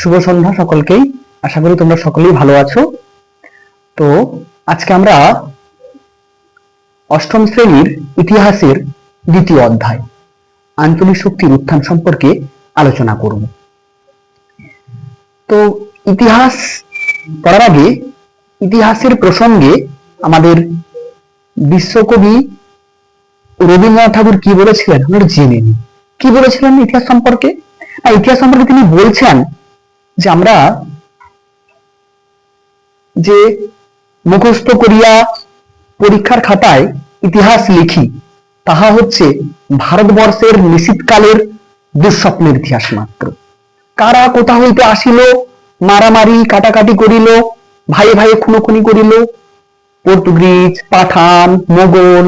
শুভ সন্ধ্যা সকলকেই। আশা করি তোমরা সকলেই ভালো আছো। তো আজকে আমরা অষ্টম শ্রেণির ইতিহাসের দ্বিতীয় অধ্যায়, আঞ্চলিক শক্তির উত্থান সম্পর্কে আলোচনা করব। তো ইতিহাস পড়ার আগে ইতিহাসের প্রসঙ্গে আমাদের বিশ্বকবি রবীন্দ্রনাথ ঠাকুর কি বলেছিলেন? আমরা জেনে নি কি বলেছিলেন ইতিহাস সম্পর্কে? ইতিহাস সম্পর্কে তিনি বলছেন যে আমরা যে মুখস্থ করিয়া পরীক্ষার খাতায় ইতিহাস লিখি, তাহা হচ্ছে ভারতবর্ষের নিশীতকালের দুঃস্বপ্নের ইতিহাস মাত্র। কারা কোথা হইতে আসিল, মারামারি, কাটাকাটি করিল, ভাইয়ে ভাইয়ে খুনোখুনি করিল, পর্তুগিজ, পাঠান, মোগল,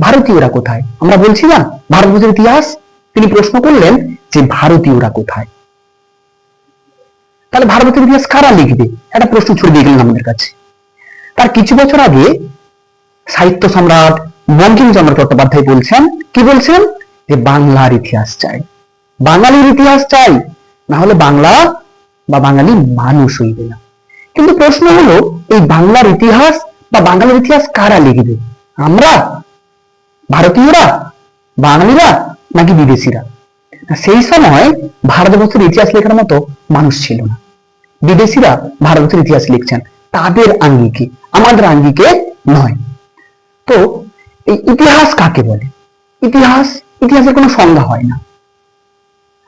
ভারতীয়রা কোথায়? আমরা বলছি না ভারতবর্ষের ইতিহাস? তিনি প্রশ্ন করলেন যে ভারতীয়রা কোথায়? তাহলে ভারতের ইতিহাস কারা লিখবে? একটা প্রশ্ন ছুড়ে দিয়ে গেলেন আমাদের কাছে। তার কিছু বছর আগে সাহিত্য সম্রাট বঙ্কিমচন্দ্র চট্টোপাধ্যায় বলছেন, কি বলছেন? যে বাংলার ইতিহাস চাই। বাঙালির ইতিহাস চাই, না হলে বাংলা বা বাঙালি মানুষ হইবে না। কিন্তু প্রশ্ন হলো, এই বাংলার ইতিহাস বা বাঙালির ইতিহাস কারা লিখবে? আমরা? ভারতীয়রা? বাঙালিরা? নাকি বিদেশিরা? সেই সময় ভারতবর্ষের ইতিহাস লেখার মতো মানুষ ছিল না। বিদেশিরা ভারতবর্ষের ইতিহাস লিখছেন। তাদের আঙ্গিকে, আমাদের আঙ্গিকে নয়। তো এই ইতিহাস কাকে বলে? ইতিহাস, ইতিহাসের কোনো সংজ্ঞা হয় না।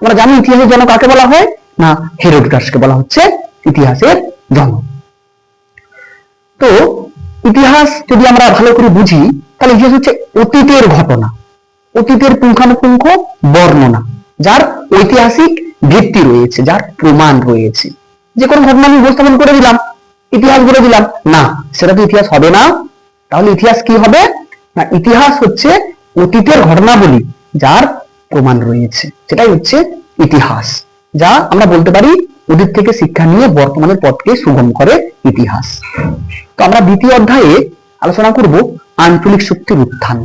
আমরা জানি ইতিহাসের জনক কাকে বলা হয়? না, হেরোডোটাসকে বলা হচ্ছে ইতিহাসের জনক। তো ইতিহাস যদি আমরা ভালো করে বুঝি, তাহলে ইতিহাস হচ্ছে অতীতের ঘটনা। অতীতের পুঙ্খানুপুঙ্খ বর্ণনা। যার ঐতিহাসিক ভিত্তি রয়েছে, যার প্রমাণ রয়েছে। যে কোনো ঘটনা আমি উপস্থাপন করে দিলাম, ইতিহাস বলে দিলাম, না, সেটা তো ইতিহাস হবে না। তাহলে ইতিহাস কি হবে? না, ইতিহাস হচ্ছে অতীতের ঘটনাবলী যার প্রমাণ রয়েছে। সেটাই হচ্ছে ইতিহাস, যা আমরা বলতে পারি অতীত থেকে শিক্ষা নিয়ে বর্তমানের পথকে সুগম করে ইতিহাস। তো আমরা দ্বিতীয় অধ্যায়ে আলোচনা করব আঞ্চলিক শক্তির উত্থান।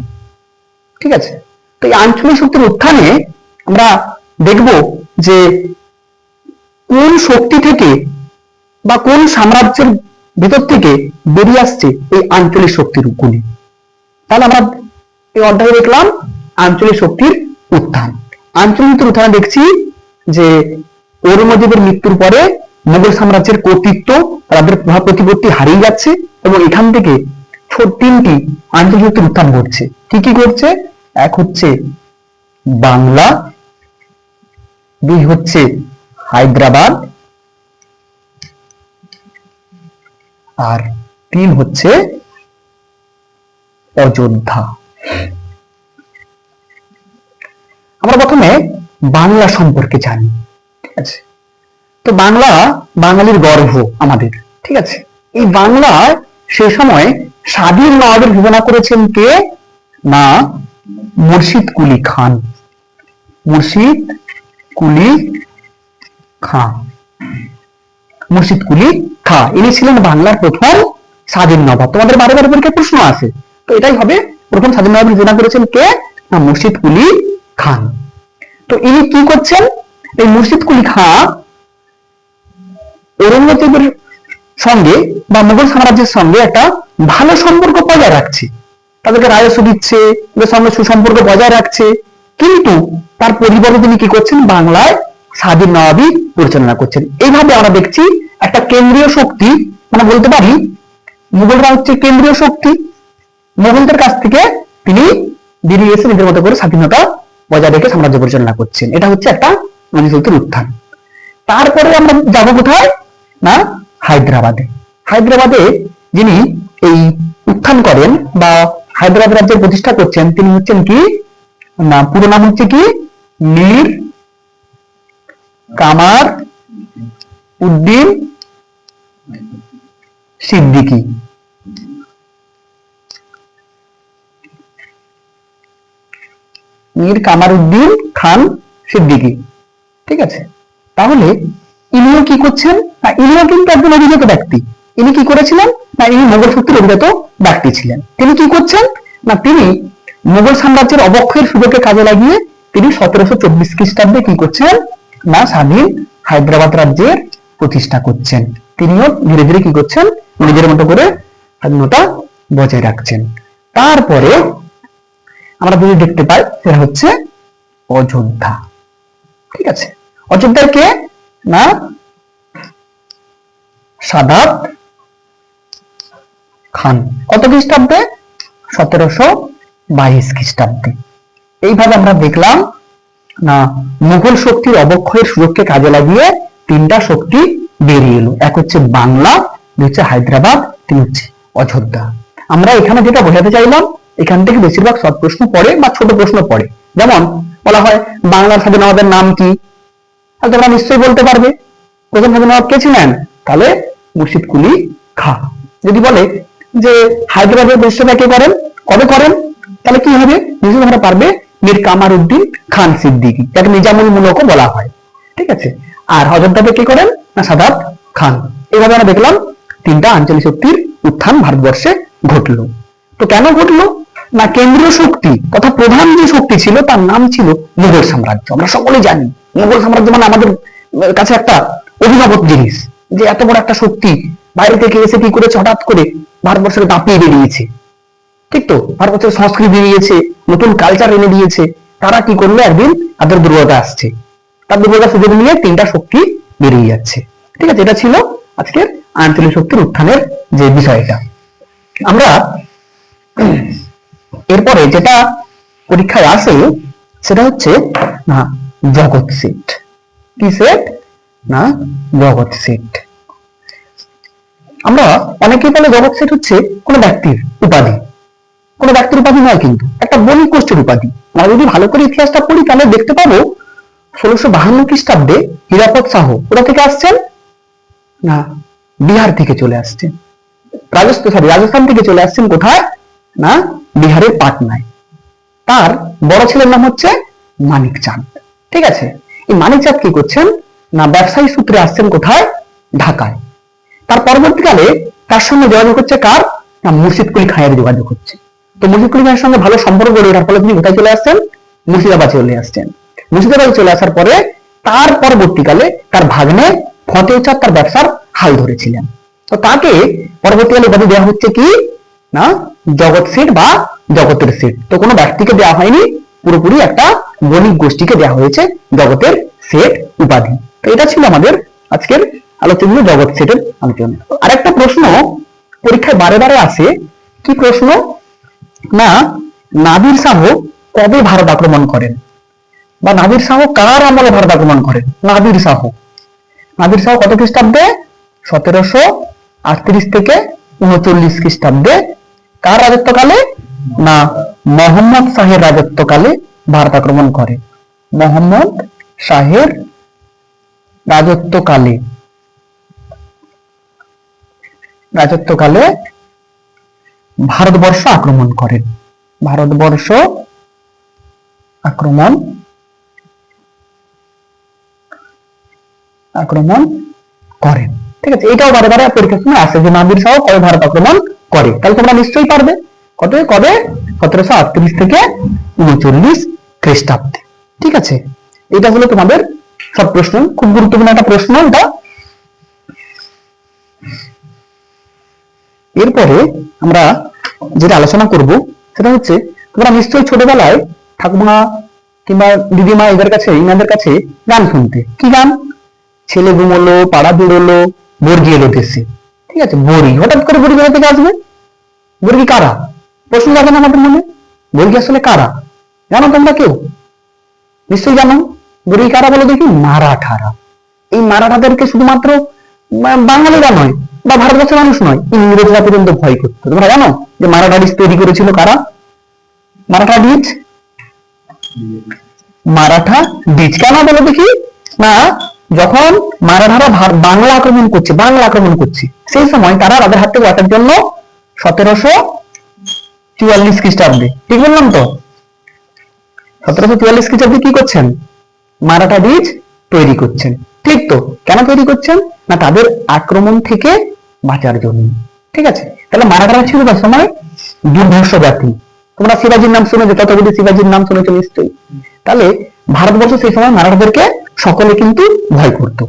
ঠিক আছে? তো এই আঞ্চলিক শক্তির উত্থানে আমরা দেখব যে কোন শক্তি থেকে বা কোন সাম্রাজ্যের ভিতর থেকে বেরিয়ে আসছে এই আঞ্চলিক শক্তির গুলি তাহলে আমরা এই অধ্যায়ে দেখলাম আঞ্চলিক শক্তির উত্থান। আঞ্চলিক উত্থানে দেখছি যে ঔরঙ্গজেবের মৃত্যুর পরে মুঘল সাম্রাজ্যের কর্তৃত্ব, তাদের প্রভাব প্রতিপত্তি হারিয়ে যাচ্ছে এবং এখান থেকে তিনটি আঞ্চলিক উত্থান ঘটছে। কি কি ঘটছে? এক হচ্ছে বাংলা দুই হচ্ছে হায়দ্রাবাদ, আর তিন হচ্ছে অযোধ্যা। আমরা প্রথমে বাংলা সম্পর্কে জানি, ঠিক আছে? তো বাংলা, বাঙালির গর্ভ আমাদের, ঠিক আছে? এই বাংলা সে সময় স্বাধীন নবাবের ঘোষণা করেছেন কে? না, মুর্শিদ কুলি খান। মুর্শিদ কুলি খাঁ। মুর্শিদ কুলি খা। ইনি ছিলেন বাংলার প্রথম স্বাধীন নবাব। তোমাদের বারে বারে পরীক্ষায় প্রশ্ন আছে। তো এটাই হবে প্রথম স্বাধীন নবাব ঘোষণা করেছেন কে? না মুর্শিদ কুলি খান। তো ইনি কি করছেন? এই মুর্শিদ কুলি খাঁ ঔরঙ্গজেবের সঙ্গে বা মুঘল সাম্রাজ্যের সঙ্গে একটা ভালো সম্পর্ক বজায় রাখছে। তাদেরকে রাজস্ব দিচ্ছে ওদের সঙ্গে সুসম্পর্ক বজায় রাখছে। কিন্তু তার পরিবর্তে তিনি কি করছেন? বাংলায় স্বাধীন নবাবী পরিচালনা করছেন। এইভাবে আমরা দেখছি একটা কেন্দ্রীয় শক্তি মানে বলতে পারি, মুঘলরা হচ্ছে কেন্দ্রীয় শক্তি। মোগলদের কাছ থেকে তিনি বেরিয়ে এসে নিজের মতো করে স্বাধীনতা বজায় রেখে সাম্রাজ্য পরিচালনা করছেন। এটা হচ্ছে একটা মনিশক্তির উত্থান। তারপরে আমরা যাব কোথায়? না, হায়দ্রাবাদে। হায়দ্রাবাদে যিনি এই উত্থান করেন বা হায়দ্রাবাদ রাজ্যের প্রতিষ্ঠা করছেন, তিনি হচ্ছেন কি? না, পুরো নাম হচ্ছে কি? মীর কামার উদ্দিন সিদ্দিকী। মীর কামার উদ্দিন খান সিদ্দিকী। ঠিক আছে? তাহলে ইনিও কি করছেন? না, ইনিও কিন্তু একজন অভিজাত ব্যক্তি। ইনি কি করেছিলেন? না, ইনি মোগল শক্তির অভিজাত ব্যক্তি ছিলেন। তিনি কি করছেন? না, তিনি মোগল সাম্রাজ্যের অবক্ষয়ের সুযোগকে কাজে লাগিয়ে তিনি সতেরোশো চব্বিশ খ্রিস্টাব্দে কি করছেন? না স্বাধীন হায়দ্রাবাদ রাজ্যের প্রতিষ্ঠা করছেন। তিনিও ধীরে ধীরে কি করছেন? নিজের মতো করে স্বাধীনতা বজায় রাখছেন। তারপরে আমরা যদি দেখতে পাই, সেটা হচ্ছে অযোধ্যা। ঠিক আছে? অযোধ্যার কে? না? সাদাত খান। কত খ্রিস্টাব্দে? সতেরোশো বাইশ খ্রিস্টাব্দে। এইভাবে আমরা দেখলাম, না, মুঘল শক্তির অবক্ষয়ের সুযোগকে কাজে লাগিয়ে তিনটা শক্তি বেরিয়ে এলো। এক হচ্ছে বাংলা, দুই হচ্ছে হায়দ্রাবাদ, তিন হচ্ছে অযোধ্যা। আমরা এখানে যেটা বোঝাতে চাইলাম, এখান থেকে বেশিরভাগ শর্ট প্রশ্ন পড়ে বা ছোট প্রশ্ন পড়ে। যেমন, বলা হয়, বাংলার স্বাধীনতার নাম কি? তোমরা নিশ্চয়ই বলতে পারবে। প্রথম স্বাধীনবাদ কে ছিলেন? তাহলে মুর্শিদ কুলি খা। যদি বলে যে হায়দ্রাবাদের প্রতিষ্ঠাতা কে করেন? কবে করেন? তাহলে কি হবে? নিশ্চয়ই তোমরা পারবে? মীর কামার উদ্দিন খান সিদ্দিকী, যাকে নিজামুল মুলকও বলা হয়। ঠিক আছে? আর অযোধ্যাতে কে করেন? না, সাদাত খান। এইভাবে আমরা দেখলাম তিনটা আঞ্চলিক শক্তির উত্থান ভারতবর্ষে ঘটলো। তো কেন ঘটলো? না, কেন্দ্রীয় শক্তি, তথা প্রধান যে শক্তি ছিল, তার নাম ছিল মুঘল সাম্রাজ্য। আমরা সকলে জানি, মুঘল সাম্রাজ্য মানে আমাদের কাছে একটা অভিভাবক জিনিস, যে এত বড় একটা শক্তি বাইরে থেকে এসে কি করেছে? হঠাৎ করে ভারতবর্ষকে দাপিয়ে বেরিয়েছে। ঠিক তো? ভারতবর্ষের সংস্কৃতি দিয়েছে নতুন কালচার এনে দিয়েছে। তারা কি করল একদিন? তাদের দুর্বলতা আসছে। তার দুর্বলতা সুযোগ নিয়ে তিনটা শক্তি বেরিয়ে যাচ্ছে। ঠিক আছে, এটা ছিল আজকের আঞ্চলিক শক্তির উত্থানের যে বিষয়টা। আমরা এরপরে যেটা পরীক্ষায় আসে, সেটা হচ্ছে, না, জগৎ সেট। কি সেট? না, জগৎ সেট। আমরা অনেকেই বলে জগৎ সেট হচ্ছে কোনো ব্যক্তির উপাধি। কোনো ব্যক্তির উপাধি নয় কিন্তু, একটা বণিক গোষ্ঠীর উপাধি। আমরা যদি ভালো করে ইতিহাসটা পড়ি, তাহলে দেখতে পাবো ষোলোশো বাহান্ন খ্রিস্টাব্দে হীরাপদ শাহ কোথা থেকে আসছেন? না, বিহার থেকে চলে আসছেন। রাজস্থান সরি রাজস্থান থেকে চলে আসছেন কোথায়? না, বিহারের পাটনায়। তার বড় ছেলের নাম হচ্ছে মানিক চাঁদ। ঠিক আছে? এই মানিক চাঁদ কি করছেন? না, ব্যবসায়ী সূত্রে আসছেন কোথায়? ঢাকায়। তার পরবর্তীকালে তার সঙ্গে যোগাযোগ হচ্ছে কার? না মুর্শিদ খাঁয়ের যোগাযোগ হচ্ছে। তো মুর্শিদ কুলি খাঁয়ের সঙ্গে ভালো সম্পর্ক গড়ে ওঠার ফলে তিনি কোথায় চলে আসছেন? মুর্শিদাবাদ চলে আসছেন। মুর্শিদাবাদ চলে আসার পরে তার পরবর্তীকালে তার ভাগ্নে ফতেহ চাঁদ তার ব্যবসার হাল ধরেছিলেন। তো তাকে পরবর্তীকালে উপাধি দেওয়া হচ্ছে কি? না, জগৎ সেট বা জগতের সেট। তো কোনো ব্যক্তিকে দেওয়া হয়নি, পুরোপুরি একটা বণিক গোষ্ঠীকে দেওয়া হয়েছে জগতের সেট উপাধি। তো এটা ছিল আমাদের আজকের আলোচনীয় জগৎ সেটের আলোচনা। আরেকটা প্রশ্ন পরীক্ষায় বারে বারে আসে, কি প্রশ্ন? না নাদির শাহ কবে ভারত আক্রমণ করেন? বা নাদির শাহ কার আমলে ভারত আক্রমণ করেন? নাদির শাহ। নাদির শাহ কত খ্রিস্টাব্দে? সতেরোশো আটত্রিশ থেকে উনচল্লিশ খ্রিস্টাব্দে। কার রাজত্বকালে? না, মোহাম্মদ শাহের রাজত্বকালে ভারত আক্রমণ করে। মোহাম্মদ শাহের রাজত্বকালে। রাজত্বকালে ভারতবর্ষ আক্রমণ করেন ভারতবর্ষ আক্রমণ আক্রমণ করেন ঠিক আছে, এটাও বারে বারে পরীক্ষার সময় আসে যে নাদির শাহ কবে ভারত আক্রমণ করে। তাহলে তোমরা নিশ্চয়ই পারবে। কত কবে? সতেরোশো আটত্রিশ থেকে উনচল্লিশ খ্রিস্টাব্দে। ঠিক আছে, এটা হলো তোমাদের সব প্রশ্ন। খুব গুরুত্বপূর্ণ একটা প্রশ্ন এটা। এরপরে আমরা যেটা আলোচনা করব, সেটা হচ্ছে, তোমরা নিশ্চয়ই ছোটবেলায় ঠাকুমা কিংবা দিদিমা এদের কাছে ইনাদের কাছে গান শুনতে। কি গান? ছেলে ঘুমোলো, পাড়া বেরোলো বর্গি এলো দেশে ঠিক আছে বড়ি হঠাৎ করে বড়ি কোথা থেকে আসবে? বর্গি কারা? প্রশ্ন যাবে না আমাদের মনে? বর্গি আসলে কারা? জানো তোমরা কেউ? নিশ্চয়ই জানো। বর্গি কারা বলে দেখি? মারাঠারা এই মারাঠাদেরকে শুধুমাত্র বাঙালিরা নয়, বা ভারতবর্ষের মানুষ নয়, ইংরেজরা পর্যন্ত ভয় করতো। তোমরা জানো? যে মারাঠা ডিস তৈরি করেছিল কারা? মারাঠা ডিজ মারাঠা বীজ। কেন বলো দেখি? না, যখন মারাঠারা বাংলা আক্রমণ করছে, বাংলা আক্রমণ করছে, সেই সময় তারা তাদের হাত থেকে বাঁচার জন্য সতেরোশো চুয়াল্লিশ খ্রিস্টাব্দে, ঠিক বললাম তো? সতেরোশো চুয়াল্লিশ খ্রিস্টাব্দে কি করছেন? মারাঠা বীজ তৈরি করছেন। ঠিক তো? কেন তৈরি করছেন? না তাদের আক্রমণ থেকে বাঁচার জন্য। ঠিক আছে? তাহলে মারাঠারা ছিল তার সময় দুর্ধর্ষ জাতি। তোমরা শিবাজির নাম শুনেছো তথাপি শিবাজির নাম শুনেছো নিশ্চয়ই। তাহলে ভারতবর্ষ সেই সময় মারাঠাদেরকে সকলে কিন্তু ভয় করত।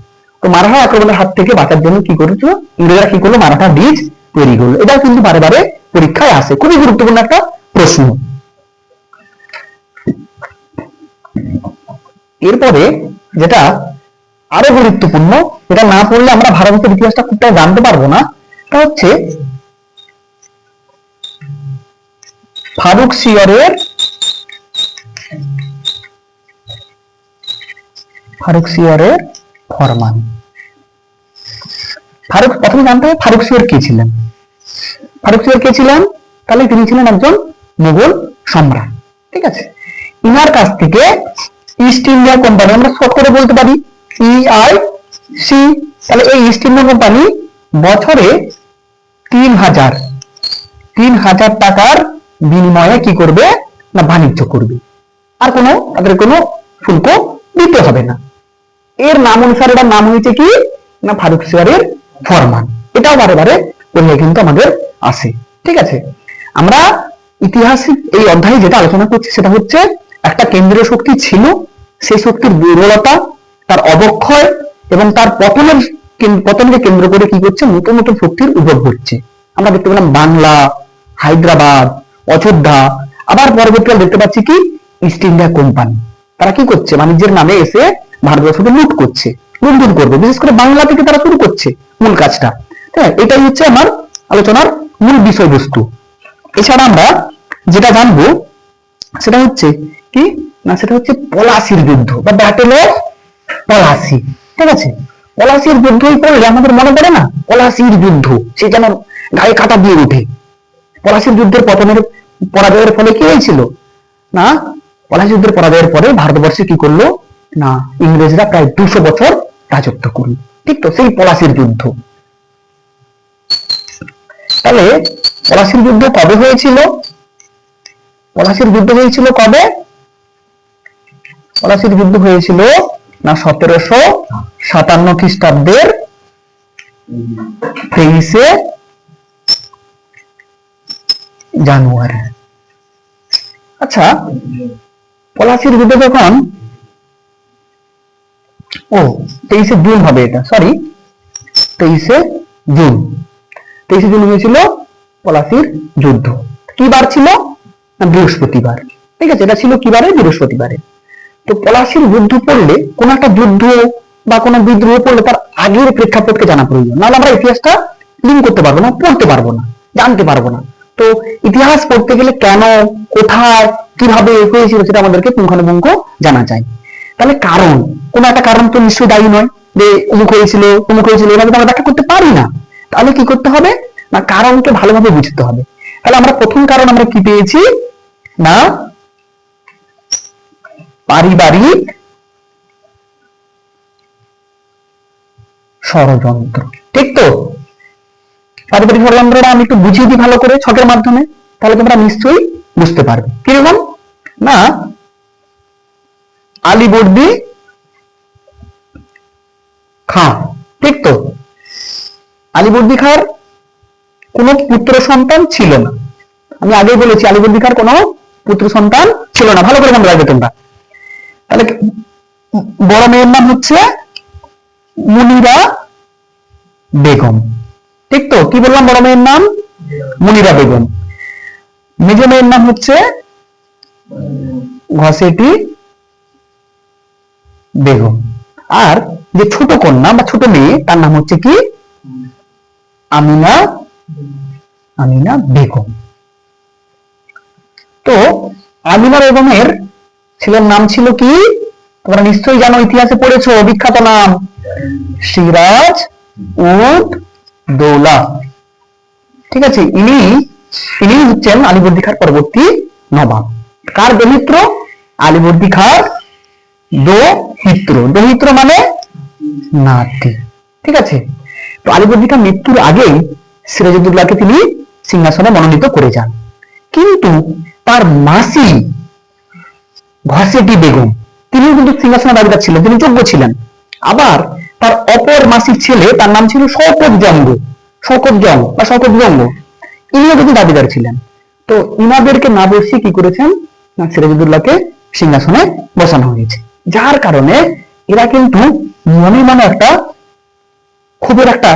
তো মারাঠা আক্রমণের হাত থেকে বাঁচার জন্য কি করেছিল? ইংরেজরা কি করল? মারাঠা বীজ তৈরি করল। এটাও কিন্তু বারে বারে পরীক্ষায় আসে। খুবই গুরুত্বপূর্ণ একটা প্রশ্ন। এরপরে যেটা আরও গুরুত্বপূর্ণ, এটা না পড়লে আমরা ভারতের ইতিহাসটা খুবটা জানতে পারব না। তা হচ্ছে ফারুক সিয়রের ফারুক সিয়রের ফরমান। ফারুক, প্রথমে জানতে হবে ফারুক সিয়র কে ছিলেন? ফারুক সিয়র কে ছিলেন? তাহলে তিনি ছিলেন একজন মুঘল সম্রাট, ঠিক আছে? ইনার কাছ থেকে ইস্ট ইন্ডিয়া কোম্পানি, আমরা শর্ট করে বলতে পারি ই আই সি তাহলে এই ইস্ট ইন্ডিয়া কোম্পানি বছরে তিন হাজার। তিন হাজার টাকার বিনিময়ে কি করবে না বাণিজ্য করবে? আর কোনো, তাদের কোনো শুল্ক দিতে হবে না। এর নাম অনুসারে এটার নাম হয়েছে কি? না, ফারুক সিয়ারের ফরমান। এটাও বারে বারে পড়লে কিন্তু আমাদের আসে। ঠিক আছে? আমরা ইতিহাসিক এই অধ্যায়ে যেটা আলোচনা করছি সেটা হচ্ছে, একটা কেন্দ্রীয় শক্তি ছিল, সেই শক্তির দুর্বলতা, তার অবক্ষয় এবং তার পতনের পতনকে কেন্দ্র করে কি করছে? নতুন নতুন শক্তির উদ্ভব হচ্ছে আমরা দেখতে পেলাম বাংলা, হায়দ্রাবাদ, অযোধ্যা। আবার পরবর্তীকালে দেখতে পাচ্ছি কি? ইস্ট ইন্ডিয়া কোম্পানি তারা কি করছে? বাণিজ্যের নামে এসে ভারতবর্ষকে লুট করছে। লুণ্ঠন করবে। বিশেষ করে বাংলা থেকে তারা শুরু করছে মূল কাজটা। হ্যাঁ এটাই হচ্ছে আমার আলোচনার মূল বিষয়বস্তু। এছাড়া আমরা যেটা জানব, সেটা হচ্ছে কি? না, সেটা হচ্ছে পলাশির যুদ্ধ বা ব্যাটেল অফ পলাশি। ঠিক আছে? পলাশির যুদ্ধই পড়লে আমাদের মনে পড়ে না? পলাশির যুদ্ধ, সে যেন গায়ে কাটা দিয়ে ওঠে। পলাশির যুদ্ধের পতনের পরাজয়ের ফলে কি হয়েছিল? না পলাশি যুদ্ধের পরাজয়ের পরে ভারতবর্ষে কি করল? না, ইংরেজরা প্রায় দুশো বছর রাজত্ব করল। ঠিক তো, সেই পলাশির যুদ্ধ। তাহলে পলাশির যুদ্ধ কবে হয়েছিল? পলাশির যুদ্ধ হয়েছিল কবে? পলাশির যুদ্ধ হয়েছিল না সতেরোশো সাতান্ন খ্রিস্টাব্দের তেইশে জানুয়ারি। আচ্ছা পলাশির যুদ্ধ যখন, ও, তেইশে জুন হবে এটা সরি তেইশে জুন। তেইশে জুন হয়েছিল পলাশির যুদ্ধ। কি বার ছিল বৃহস্পতিবার? ঠিক আছে, এটা ছিল কি বারে বৃহস্পতিবারে। তো পলাশির যুদ্ধ পড়লে কোন একটা যুদ্ধ বা কোনো বিদ্রোহ পড়লে তার আগের প্রেক্ষাপটকে জানা প্রয়োজন। নাহলে আমরা ইতিহাসটা লিঙ্ক করতে পারব না, পড়তে পারব না, জানতে পারব না। তো ইতিহাস পড়তে গেলে কেন, কোথায়, কীভাবে হয়েছিল সেটা আমাদেরকে পুঙ্খানুপুঙ্খ জানা যায়। তাহলে কারণ, কোনো একটা কারণ তো নিশ্চয়ই দায়ী নয় যে অমুক হয়েছিল অমুক হয়েছিল, এভাবে তো আমরা ব্যাখ্যা করতে পারি না। তাহলে কি করতে হবে? না, কারণকে ভালোভাবে বুঝতে হবে। তাহলে আমরা প্রথম কারণ আমরা কি পেয়েছি? না, পারিবারিক ষড়যন্ত্র। ঠিক তো? পারিবারিক ষড়যন্ত্রটা আমি একটু বুঝিয়ে দিই ভালো করে ছকের মাধ্যমে, তাহলে তোমরা নিশ্চয়ই বুঝতে পারবে। কীরকম না? আলিবর্দি খাঁ, ঠিক তো? আলিবর্দি খাঁর কোনো পুত্র সন্তান ছিল না। আমি আগেই বলেছি আলিবর্দি খার কোনো পুত্র সন্তান ছিল না। ভালো করে মনে রাখবে তোমরা। তাহলে বড় মেয়ের নাম হচ্ছে মুনিরা বেগম। ঠিক তো? কি বললাম বড় মেয়ের নাম? মুনিরা বেগম। মেজ মেয়ের নাম হচ্ছে ঘসেটি বেগম। আর যে ছোট কন্যা বা ছোট মেয়ে, তার নাম হচ্ছে কি? আমিনা আমিনা বেগম। তো আমিনা বেগমের ছেলের নাম ছিল কি? তোমরা নিশ্চয়ই জানো, ইতিহাসে পড়েছো, বিখ্যাত নাম। সিরাজ উদ দৌলা। ঠিক আছে, ইনি ইনি হচ্ছেন আলিবর্দি খার পরবর্তী নবাব। কার দমিত্র আলিবর্দি খার দোহিত্র। দোহিত্র মানে নাতি। ঠিক আছে? তো মৃত্যুর আগেই সিরাজউদ্দৌলাকে তিনি সিংহাসনে মনোনীত করে যান। কিন্তু তার মাসি ঘসেটি বেগম, তিনিও কিন্তু সিংহাসনে দাবিদার ছিলেন তিনি যোগ্য ছিলেন। আবার তার অপর মাসির ছেলে, তার নাম ছিল শওকত জঙ্গ, শওকত জং বা শওকত জঙ্গ। ইনিও কিন্তু দাবিদার ছিলেন। তো ইনাদেরকে না বসিয়ে কি করেছেন? না সিরাজউদ্দৌলাকে সিংহাসনে বসানো হয়েছে। যার কারণে এরা কিন্তু মনে মনে একটা ক্ষোভের একটা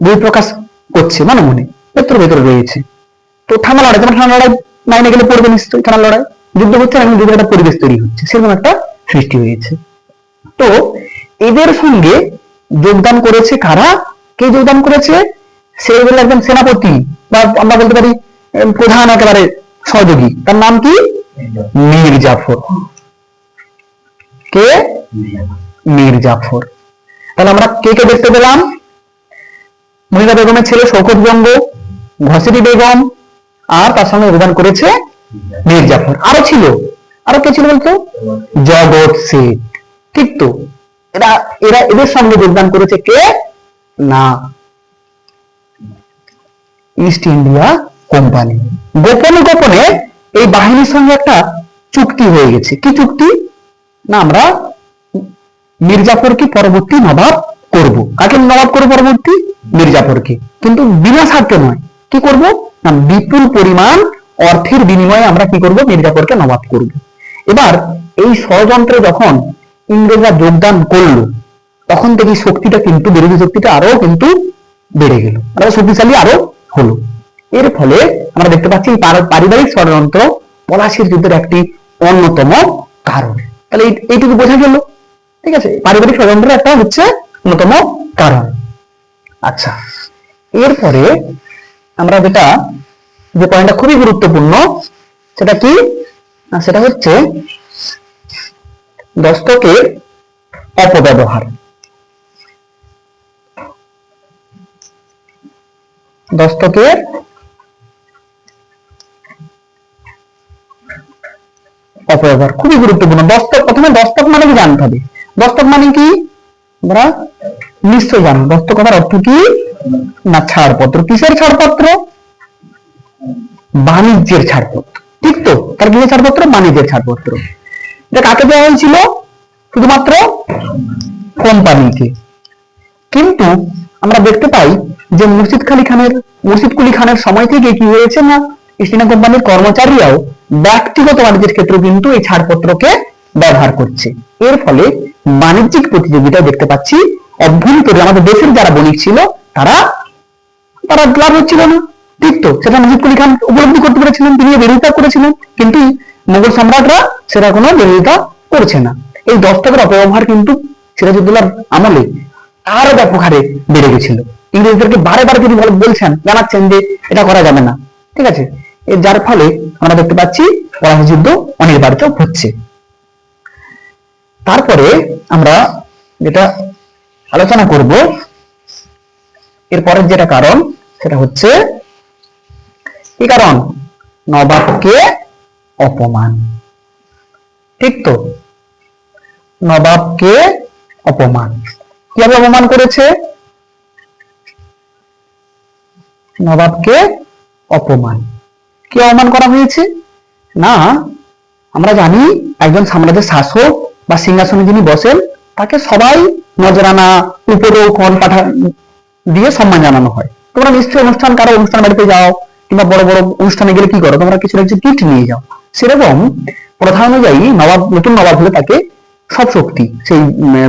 বই প্রকাশ করছে, মনে মনে, ভেতরে ভেতরে রয়েছে। তো ঠান্ডা লড়াই, যেমন ঠান্ডা লড়াই নাইনে গেলে পড়বে নিশ্চয়ই ঠান্ডা লড়াই। যুদ্ধ হচ্ছে, এখন যুদ্ধের একটা পরিবেশ তৈরি হচ্ছে, সেরকম একটা সৃষ্টি হয়েছে। তো এদের সঙ্গে যোগদান করেছে কারা? কে যোগদান করেছে? সে হলো একজন সেনাপতি বা আমরা বলতে পারি প্রধান একেবারে সহযোগী। তার নাম কি? মীর জাফর। কে? মীর জাফর। তাহলে আমরা কে কে দেখতে পেলাম? মহিলা বেগমের ছেলে শৌকত বঙ্গ, ঘসিটি বেগম, আর তার সঙ্গে যোগদান করেছে মীর জাফর। আরও ছিল। আরও কে ছিল বলতো? জগৎ শেখ ঠিক তো? এরা এরা এদের সঙ্গে যোগদান করেছে কে? না। ইস্ট ইন্ডিয়া কোম্পানি গোপনে গোপনে এই বাহিনীর সঙ্গে একটা চুক্তি হয়ে গেছে। কি চুক্তি? না, আমরা মির্জাফরকে পরবর্তী নবাব করব। কাকে নবাব করব পরবর্তী? মির্জাফরকে কিন্তু বিনা স্বার্থে নয়। কি করব? না, বিপুল পরিমাণ অর্থের বিনিময়ে আমরা কি করব? মির্জাফরকে নবাব করব। এবার এই ষড়যন্ত্রে যখন ইংরেজরা যোগদান করল, তখন থেকে শক্তিটা কিন্তু বিরোধী শক্তিটা আরও কিন্তু বেড়ে গেল, আরও শক্তিশালী আরও হলো। এর ফলে আমরা দেখতে পাচ্ছি পারিবারিক ষড়যন্ত্র পলাশির যুদ্ধের একটি অন্যতম কারণ। তাহলে এইটুকু বোঝা গেল, ঠিক আছে? পারিবারিক ষড়যন্ত্র একটা হচ্ছে অন্যতম কারণ। আচ্ছা এরপরে আমরা যেটা, যে পয়েন্টটা খুবই গুরুত্বপূর্ণ, সেটা কি? সেটা হচ্ছে দস্তকের অপব্যবহার। দস্তকের অপব্যবহার। খুবই গুরুত্বপূর্ণ। দস্তক, প্রথমে দস্তক মানে কি জানতে হবে? দস্তক মানে কি? আমরা নিশ্চয় জানো। দস্তক কথার অর্থ কি? না, ছাড়পত্র। কিসের ছাড়পত্র? বাণিজ্যের ছাড়পত্র। ঠিক তো? তার কিসের ছাড়পত্র? বাণিজ্যের ছাড়পত্র। এটা কাকে দেওয়া হয়েছিল? শুধুমাত্র কোম্পানিকে। কিন্তু আমরা দেখতে পাই যে মুর্শিদ খালি খানের মুর্শিদ কুলি খানের সময় থেকে কি হয়েছে না? ইস্ট ইন্ডিয়া কোম্পানির কর্মচারীরাও ব্যক্তিগত বাণিজ্যের ক্ষেত্রে কিন্তু এই ছাড়পত্রকে ব্যবহার করছে। এর ফলে বাণিজ্যিক প্রতিযোগিতায় দেখতে পাচ্ছি অভ্যন্তরে আমাদের দেশের যারা বণিক ছিল, তারা তারা লাভ হচ্ছিল না। ঠিক তো, সেটা মুজিব কুলি খান উপলব্ধি করতে পেরেছিলেন, তিনি বিরোধিতা করেছিলেন। কিন্তু মোগল সম্রাটরা সেটা কোনো বিরোধিতা করছে না। এই দস্তকের অপব্যবহার কিন্তু সিরাজউদ্দৌলার আমলে আরও ব্যাপক হারে বেড়ে গেছিল। ইংরেজদেরকে বারে বারে তিনি বলছেন, জানাচ্ছেন যে এটা করা যাবে না। ঠিক আছে? এর যার ফলে আমরা দেখতে পাচ্ছি পলাশী যুদ্ধ অনিবার্য হচ্ছে। তারপরে আমরা যেটা আলোচনা করব এরপরের যেটা কারণ, সেটা হচ্ছে কি কারণ? নবাবকে অপমান। ঠিক তো? নবাবকে অপমান। কীভাবে অপমান করেছে? নবাবকে অপমান। কি অপমান করা হয়েছে? না, আমরা জানি একজন সাম্রাজ্যের শাসক বা সিংহাসনে যিনি বসেন, তাকে সবাই নজরানা উপরৌখন পাঠা দিয়ে সম্মান জানানো হয়। তোমরা নিশ্চয়ই অনুষ্ঠান কারও অনুষ্ঠান বাড়িতে যাও কিংবা বড় বড় অনুষ্ঠানে গেলে কি করো? তোমরা কিছু না কিছু গিফট নিয়ে যাও। সেরকম প্রথা অনুযায়ী নবাব, নতুন নবাব হলে তাকে সব শক্তি, সেই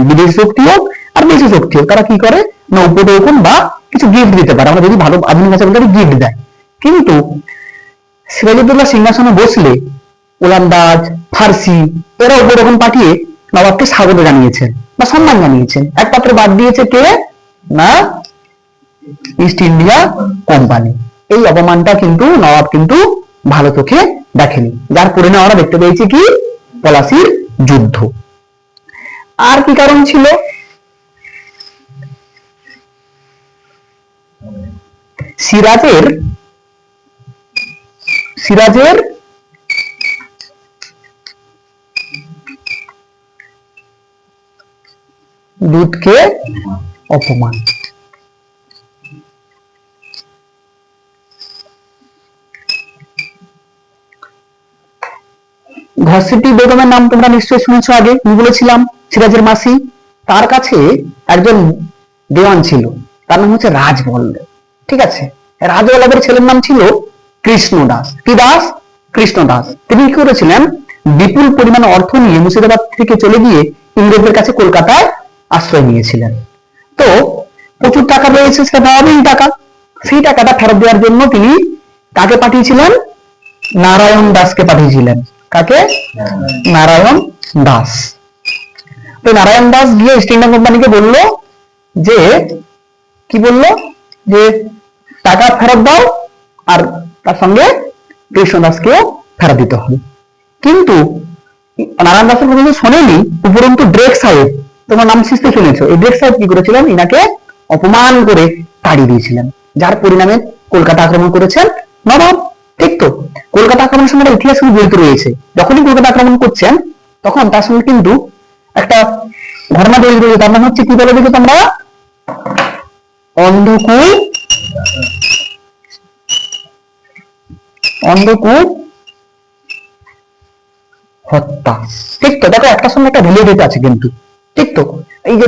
বিদেশি শক্তি হোক আর দেশি শক্তি হোক, তারা কি করে? না উপটৌকন বা কিছু গিফট দিতে পারে। আমরা যদি ভালো আধুনিক ভাষা বলতে গিফট দেয়। কিন্তু সিরাজউদ্দৌলা সিংহাসনে বসলে ওলান্দাজ, ফার্সি, এরা উপরকম পাঠিয়ে নবাবকে স্বাগত জানিয়েছেন বা সম্মান জানিয়েছেন একমাত্র বাদ দিয়েছে কে? না? ইস্ট ইন্ডিয়া কোম্পানি এই অপমানটা কিন্তু নবাব কিন্তু ভালো চোখে দেখেনি। যার পরিণাম আমরা দেখতে পেয়েছি কি? পলাশির যুদ্ধ। আর কি কারণ ছিল? সিরাজের সিরাজের দুধকে অপমান। ঘসিটি বেগমের নাম তোমরা নিশ্চয়ই শুনেছো আগে, আমি বলেছিলাম, সিরাজের মাসি। তার কাছে একজন দেওয়ান ছিল, তার নাম হচ্ছে রাজবল্লভ ঠিক আছে? রাজবল্লভের ছেলের নাম ছিল কৃষ্ণ দাস। কি দাস? কৃষ্ণ দাস। তিনি কি করেছিলেন? বিপুল পরিমাণ অর্থ নিয়ে মুর্শিদাবাদ থেকে চলে গিয়ে ইংরেজদের কাছে কলকাতায় আশ্রয় নিয়েছিলেন। তো প্রচুর টাকা রয়েছে নবাবীন টাকা। সেই টাকাটা ফেরত দেওয়ার জন্য তিনি কাকে পাঠিয়েছিলেন? নারায়ণ দাসকে পাঠিয়েছিলেন। কাকে? নারায়ণ দাস। তো নারায়ণ দাস গিয়ে ইস্ট ইন্ডিয়া কোম্পানিকে বলল যে, কি বলল? যে টাকা ফেরত দাও আর তার সঙ্গে কৃষ্ণ দাসকেও ফেরত দিতে হবে। কিন্তু নারায়ণ দাসের কথা শোনেনি, উপরন্তু ড্রেক সাহেব, তোমার নাম সৃষ্টি শুনেছো। এই ড্রেক সাহেব কি করেছিলেন? ইনাকে অপমান করে তাড়িয়ে দিয়েছিলেন, যার পরিণামে কলকাতা আক্রমণ করেছেন নবাব। ঠিক তো? কলকাতা আক্রমণের সঙ্গে একটা ইতিহাস কিন্তু জড়িত রয়েছে। যখনই কলকাতা আক্রমণ করছেন, তখন তার সঙ্গে কিন্তু একটা ঘটনা তৈরি রয়েছে তার নাম হচ্ছে, কি বলে দেখো তোমরা? অন্ধকূপ অন্ধকূপ হত্যা। ঠিক তো? দেখো, একটার সঙ্গে একটা রিলেটেড আছে কিন্তু। ঠিক তো? এই যে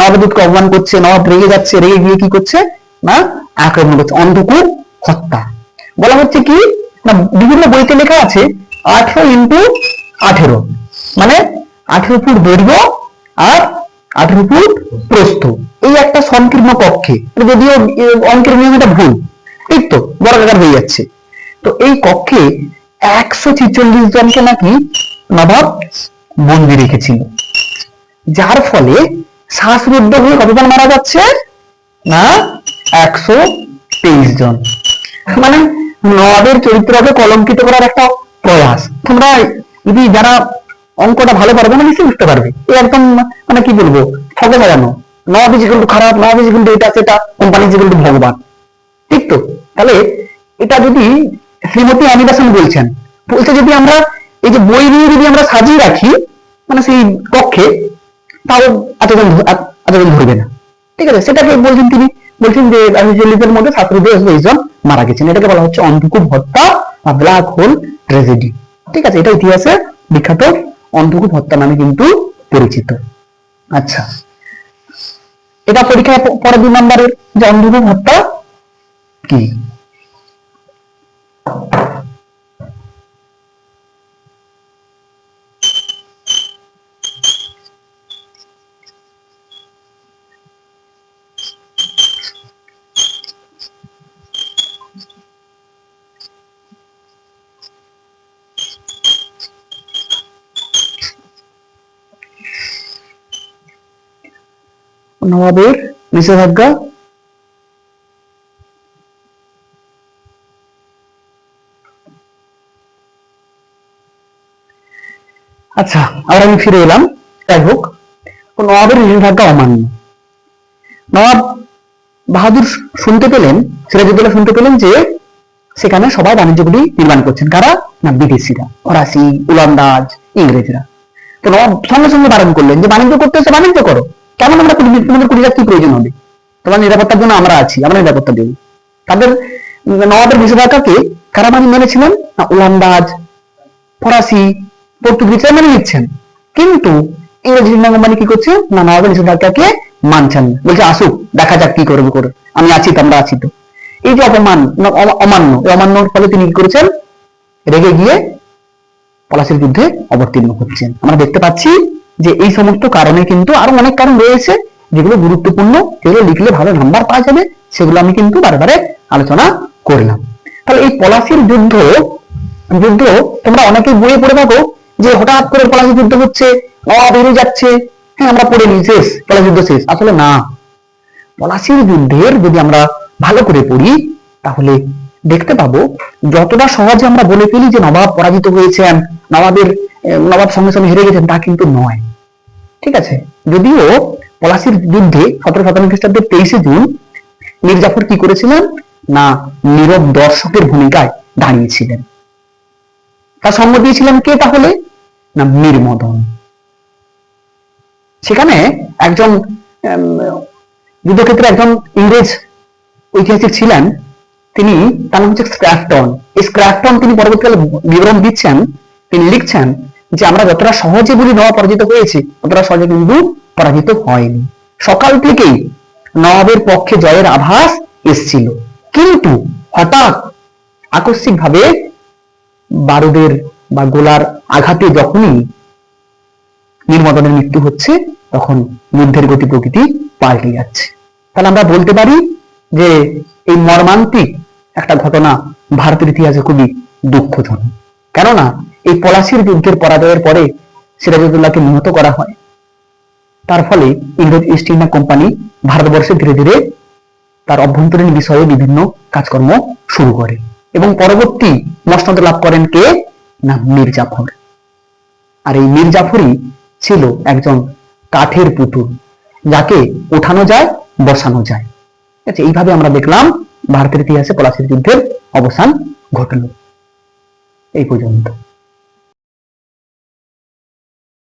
নবদূতকে অপমান করছে, নবাব রেগে যাচ্ছে, রেগে গিয়ে কি করছে? না, আক্রমণ করছে। অন্ধকূপ হত্যা। বলা হচ্ছে কি? না, বিভিন্ন বইতে লেখা আছে আঠেরো ইন্টু আঠেরো। মানে আঠেরো ফুট দৈর্ঘ্য আর আঠেরো ফুট প্রস্থ। এই একটা সংকীর্ণ কক্ষে। যদিও অঙ্কের নিয়ম এটা ভুল। ঠিক তো? বর্গাকার হয়ে যাচ্ছে। তো এই কক্ষে একশো ছিচল্লিশ জনকে নাকি নবাব বন্দি রেখেছিল। যার ফলে শ্বাসরুদ্ধ হয়ে কতজন মারা যাচ্ছে? না, একশো তেইশ জন। মানে নবাবের চরিত্রকে কলঙ্কিত করার একটা প্রয়াস। তোমরা যদি যারা অঙ্কটা ভালো পারবে না, নিশ্চয়ই বুঝতে পারবে। এই একদম মানে কি বলব, ঠকে সাজানো নবাবী যে কিন্তু খারাপ, নবাবী যে কিন্তু এটা সেটা, কোম্পানি যে কিন্তু ভগবান। ঠিক তো? তাহলে এটা যদি শ্রীমতী অনিবাসন বলছেন, বলছে যদি আমরা এই যে বই নিয়ে যদি আমরা সাজিয়ে রাখি মানে সেই কক্ষে, তাও এতজন এতজন ধরবে না। ঠিক আছে? সেটাকে বলছেন তিনি। বলছেন যে চল্লিশের মধ্যে ছাত্রদের তেইশ মারা গেছেন। এটাকে বলা হচ্ছে অন্ধকূপ হত্যা বা ব্ল্যাক হোল ট্রেজেডি ঠিক আছে, এটা ইতিহাসে বিখ্যাত অন্ধকূপ হত্যা নামে কিন্তু পরিচিত। আচ্ছা এটা পরীক্ষায় পরের পরে দুই নম্বরের যে অন্ধকূপ হত্যা কি? নবাবের নিষেধাজ্ঞা। আচ্ছা আবার আমি ফিরে এলাম। যাই হোক নবাবের নিষেধাজ্ঞা অমান্য। নবাব বাহাদুর শুনতে পেলেন সিরাজউদ্দৌলা শুনতে পেলেন যে সেখানে সবাই বাণিজ্যগুলি নির্মাণ করছেন। কারা? না বিদেশিরা ফরাসি, উলন্দাজ, ইংরেজরা। তো নবাব সঙ্গে সঙ্গে বারণ করলেন যে বাণিজ্য করতে হচ্ছে বাণিজ্য করো। কেমন আমরা তোমাদের কুড়ি লাখ কি প্রয়োজন হবে? তোমার নিরাপত্তার জন্য আমরা আছি, আমরা নিরাপত্তা দেব। তাদের নবাবের নিষেধাজ্ঞাকে কারা মানে মেনেছিলেন না ওলন্দাজ ফরাসি পর্তুগিজরা মেনে নিচ্ছেন। কিন্তু ইংরেজি কোম্পানি কি করছে? না, নবাবের নিষেধাজ্ঞাকে মানছেন না। বলছে, আসুক, দেখা যাক কি করবে করে। আমি আছি তো আমরা আছি তো। এই যে অপমান অমান্য, এই অমান্যর ফলে তিনি কি করেছেন? রেগে গিয়ে পলাশির যুদ্ধে অবতীর্ণ হচ্ছেন। আমরা দেখতে পাচ্ছি যে এই সমস্ত কারণে কিন্তু আরও অনেক কারণ রয়েছে, যেগুলো গুরুত্বপূর্ণ, যেগুলো লিখলে ভালো নাম্বার পাওয়া যাবে, সেগুলো আমি কিন্তু বারে বারে আলোচনা করলাম। তাহলে এই পলাশির যুদ্ধ যুদ্ধ তোমরা অনেকে বইয়ে পড়ে থাকো যে হঠাৎ করে পলাশির যুদ্ধ হচ্ছে নবাব যাচ্ছে হ্যাঁ আমরা পড়ে নিই, শেষ পলাশি যুদ্ধ শেষ। আসলে না। পলাশির যুদ্ধের যদি আমরা ভালো করে পড়ি, তাহলে দেখতে পাবো যতটা সহজে আমরা বলে ফেলি যে নবাব পরাজিত হয়েছেন, নবাবের, নবাব সঙ্গে সঙ্গে হেরে গেছেন, তা কিন্তু নয়। ঠিক আছে? যদিও পলাশির যুদ্ধে সতেরো সাতান্ন খ্রিস্টাব্দের তেইশে জুন মীর জাফর কি করেছিলেন? না, নীরব দর্শকের ভূমিকায় দাঁড়িয়েছিলেন। তার সঙ্গ দিয়েছিলেন কে তাহলে? না, মীর মদন। সেখানে একজন যুদ্ধক্ষেত্রে একজন ইংরেজ ঐতিহাসিক ছিলেন, তিনি, তার নাম হচ্ছে স্ক্র্যাফটন। এই স্ক্র্যাফটন তিনি পরবর্তীকালে বিবরণ দিচ্ছেন, তিনি লিখছেন যে আমরা যতটা সহজে বলি নবাব পরাজিত হয়েছে, ততটা সহজে কিন্তু পরাজিত হয়নি। সকাল থেকেই নবাবের পক্ষে জয়ের আভাস এসছিল। কিন্তু হঠাৎ আকস্মিক ভাবে বারুদের বা গোলার আঘাতে যখনই নির্মদনের মৃত্যু হচ্ছে, তখন যুদ্ধের গতি প্রকৃতি পাল্টে যাচ্ছে। তাহলে আমরা বলতে পারি যে এই মর্মান্তিক একটা ঘটনা ভারতের ইতিহাসে খুবই দুঃখজনক। কেননা এই পলাশির যুদ্ধের পরাজয়ের পরে সিরাজউদ্দৌলাকে নিহত করা হয়। তার ফলে ইংরেজ ইস্ট ইন্ডিয়া কোম্পানি ভারতবর্ষে ধীরে ধীরে তার অভ্যন্তরীণ বিষয়ে বিভিন্ন কাজকর্ম শুরু করে এবং পরবর্তী মসনদ লাভ করেন কে? না, মীর জাফর। আর এই মীর জাফরই ছিল একজন কাঠের পুতুল, যাকে ওঠানো যায়, বসানো যায়। ঠিক আছে, এইভাবে আমরা দেখলাম ভারতের ইতিহাসে পলাশির যুদ্ধের অবসান ঘটল। এই পর্যন্ত।